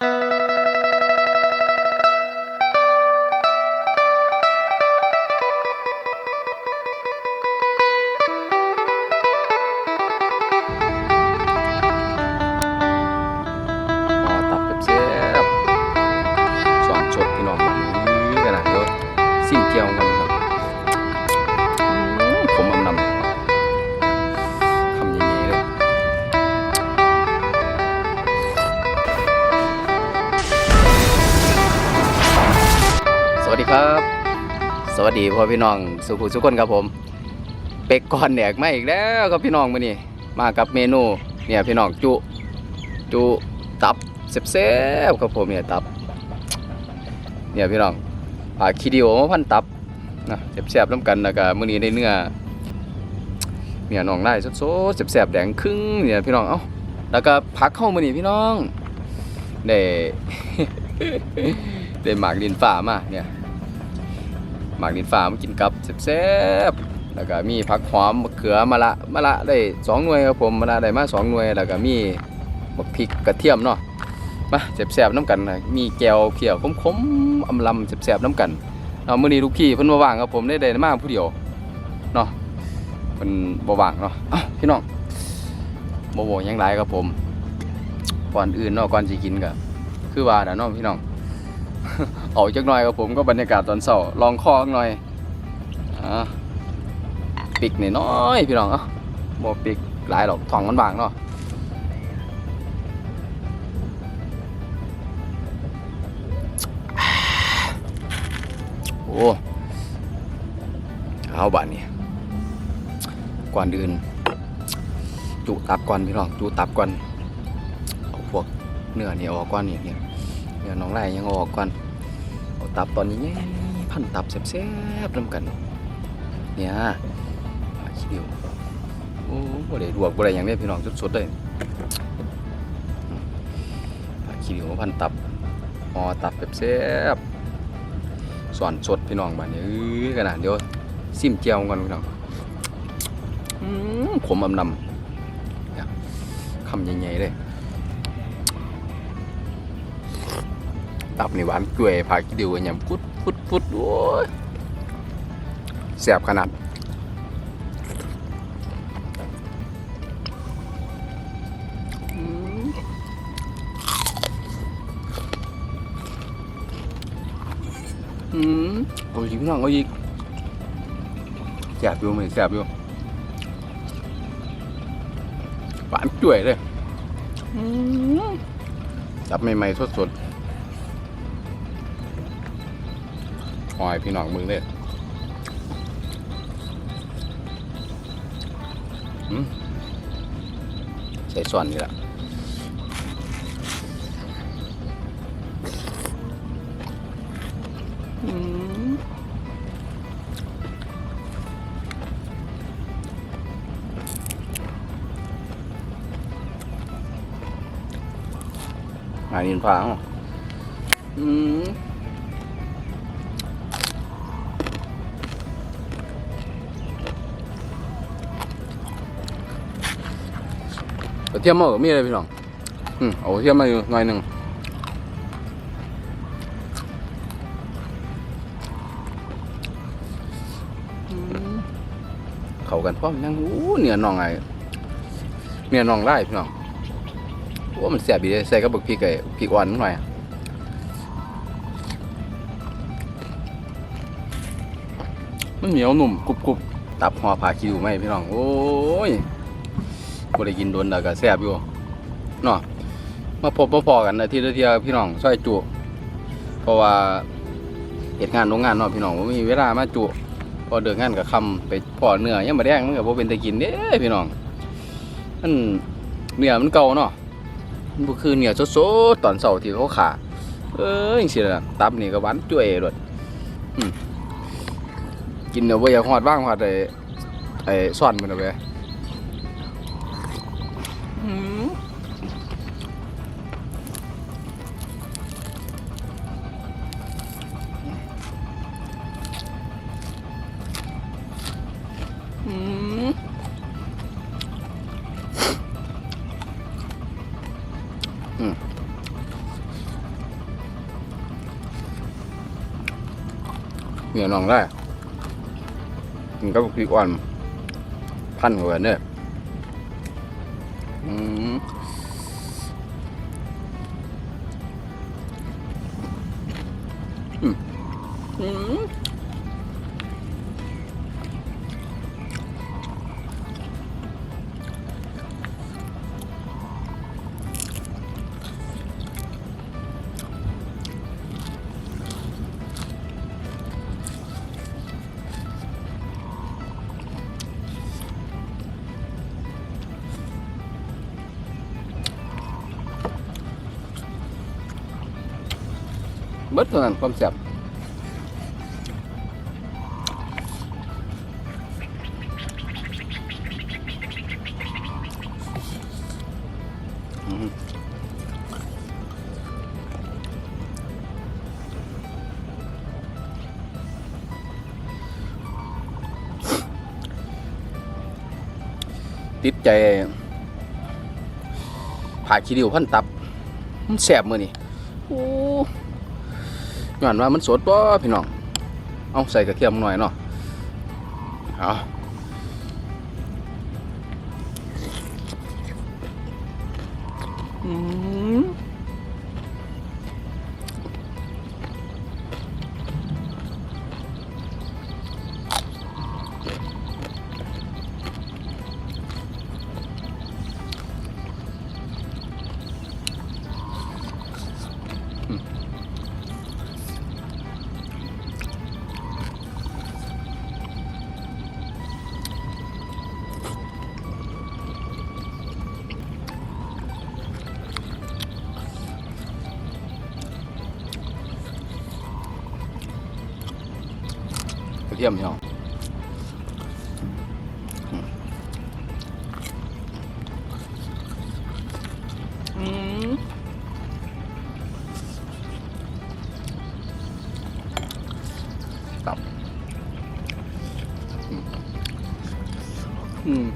ห ดีพ่อพี่น้องสุขุสุขคนครับผม เป็กก่อนแดกมาอีกแล้วครับพี่น้องมื้อนี้มากับเมนูเนี่ยพี่น้องจุ จุตับแซ่บๆครับผมเนี่ยตับ เนี่ยพี่น้องอ่าคีดีโอมาพันตับนะแซ่บๆน้ำกันแล้วก็มื้อนี้ได้เนื้อเนี่ยน้องได้สดๆแซ่บๆแดงครึ่งเนี่ยพี่น้องเอ้าแล้วก็ผักเข้ามื้อนี้พี่น้องได้ได้หมากดินฟ้ามาเนี่ย หมากดินฟ้ามากินกับแซ่บๆแล้วก็มีผักหอมมะเขือมะละมะละได้สองหน่วยครับผมมะละได้มาสองหน่วย แล้วก็มีบักพริกกระเทียมเนาะมาแซ่บๆน้ำกันนะมีแก้วเขียวขมๆอำลำแซ่บๆน้ำกันเอามื้อนี้ลูกพี่เพิ่นบ่ว่างครับผมได้ได้มาผู้เดียวเนาะเพิ่นบ่ว่างเนาะเอ้าพี่น้องบ่บ่ยังหลายครับผมก่อนอื่นเนาะก่อนสิกินก็คือว่าน่ะเนาะพี่น้อง ออกจักหน่อยครับผมก็บรรยากาศตอนเช้าลองคอหน่อยอ่าปิกนิดน้อยพี่น้องเอ้าบ่ปิกหลายหรอกท้องมันบางเนาะโอ้เอาบาดนี้ก่อนอื่น จุตับก่อนพี่น้องจุตับก่อนเอาพวกเนื้อนี่ออกก่อนนี่เนี่ย เดี๋ยวน้องไล่ยังออกก่อนเอาตับตอนนี้เนี่ยพันตับแซ่บๆน้ำกัน เนี่ยปลาขี้เดียวโอ้บ่ได้ลวกบ่ได้หยังเด้พี่น้องสดๆเลยปลาขี้เดียวพันตับหอตับแซ่บสอนสดพี่น้องบ้านนี้เอ้ยขนาดเดียวซิมเจียวก่อนพี่น้องขมอำนำคำใหญ่ๆเลย ตับนี่หวานกล้วยผักดิวอันยำพุดพุดพุดโอ้ยแซ่บขนาดอืมอืมเอาอีกพี่น้องเอาอีกแซ่บอยู่ไหมแซ่บอยู่หวานกล้วยเลยอืมตับใหม่ๆสดๆ อยพี่น้องมึงเลยอืมใส่ส่วนนี่แหละอืมงานยินฟ้าเหรออืม กระเทียมมาก็มีเลยพี่น้องอืมเอากระเทียมมาอยู่หน่อยหนึ่งเขากันพร้อมยังอู้เนื้อน่องไงเนื้อน่องไล่พี่น้องว่ามันแสบดีเลยใส่กับบักพริกไอ้พริกอ่อนนิดหน่อยมันเหนียวหนุ่มกรุบกรุบตับหัวผาคิวไหมพี่น้อง โอ้ย บ่ได้กินโดนแล้วก็แซ่บอยู่เนาะมาพบมาพอกันอาทิตย์ละเที่ยพี่น้องซอยจุเพราะว่าเหตุงานโรงงานเนาะพี่น้องบ่มีเวลามาจุพอเดินงานก็ค่ำไปพอเนื้อยังบ่แดงมันก็บ่เป็นตะกินเด้พี่น้องมันเนื้อมันเก่าเนาะมันคือเนื้อสดๆตอนเช้าที่เขาขาเอ้ยจังซี่ล่ะตับนี่ก็หวานจ้ยดดอืมกินเดี๋ยวบ่อยากฮอดว่างฮอดไอ้ไอ้ซ่อนมันเอาไป เนี่ยน้องได้กินกับพริกอ่อนพันหัวาเนี่ยอืม เบิดเท่านั้นความแซ่บติดใจผ่าขี้ริ้วพันตับมันแสบมือนี่โอ้ ย้อนว่ามันสดป่พี่น้อง เอาใส่กระเทียมหน่อยเนาะเอาอืม ระเทียมพี่น้องอืมตับอืม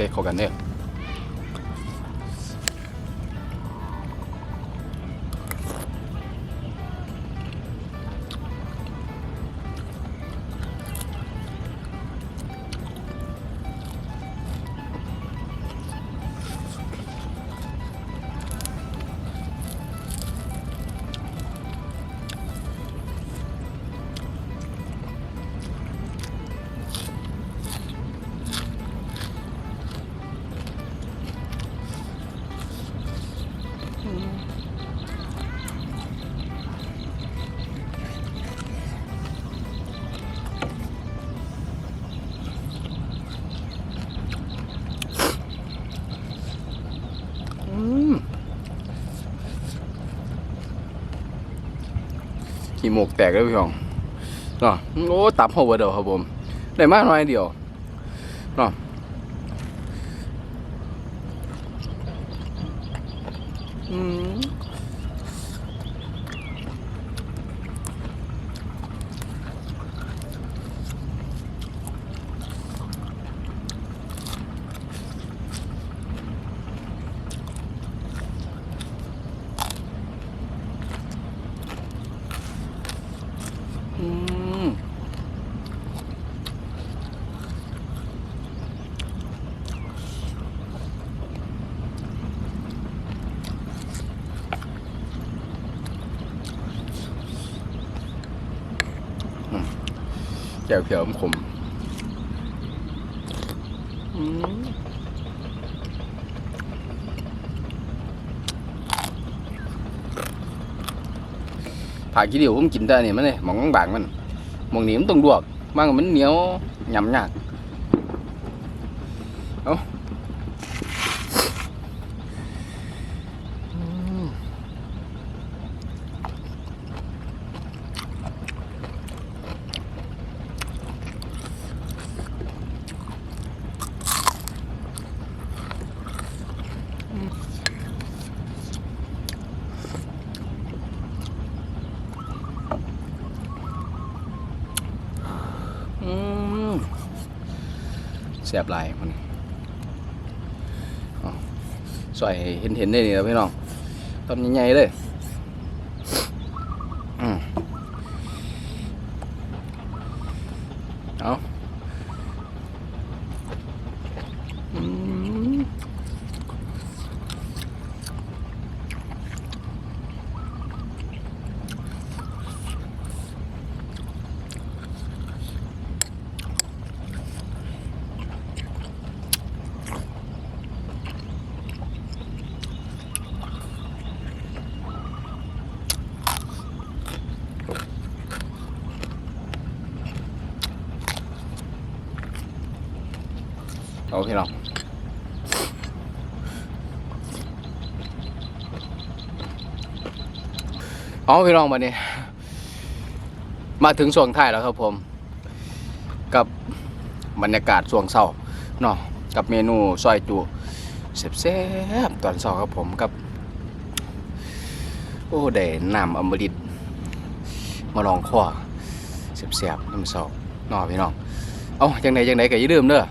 สุกเด็ก ขี้หมกแตกเลยพี่น้องเนาะโอ้ตับหัวเดียวครับผมได้มากน้อยเดียวเนาะอืมอืม แก้วเขียวขมอืมผักขี้เดียวผมกินได้นี่ยมันเลยหมองบางมันหมองนี้มันต้องลวกบางมันเหนียวยำยากเอ้า แสบหลายมันสวยเห็นเห็นได้นี่แล้วพี่น้องตอนใหญ่ๆเลยอืมเอาอืม โอเคเนาะเอาพี่น้องมาเนี่ยมาถึงช่วงท้ายแล้วครับผม กับบรรยากาศช่วงเศร้าเนาะกับเมนูซอยจูแซ่บๆตอนเช้าครับผมกับ โอ้ได้น้ำอมฤตมาลองคว้าแซ่บๆน้ำเศร้าเนาะพี่น้อง เอาจังไหนจังไหนก็อย่าลืมเด้อ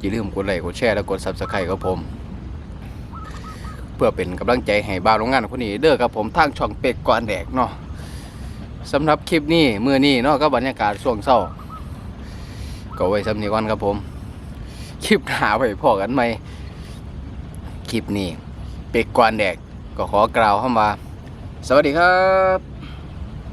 อย่าลืมกดไลค์กดแชร์และกด Subscribe ครับผม เพื่อเป็นกำลังใจให้บ่าวโรงงานคนนี้เด้อครับผมทางช่องเป็กก่อนแดกเนาะสำหรับคลิปนี้มือนี้เนาะก็บรรยากาศช่วงเช้า ก็ไว้สำนีก่อนครับผม คลิปหน้าไว้พอกันไหมคลิปนี้เป็กก่อนแดกก็ขอกล่าวคำว่า สวัสดีครับ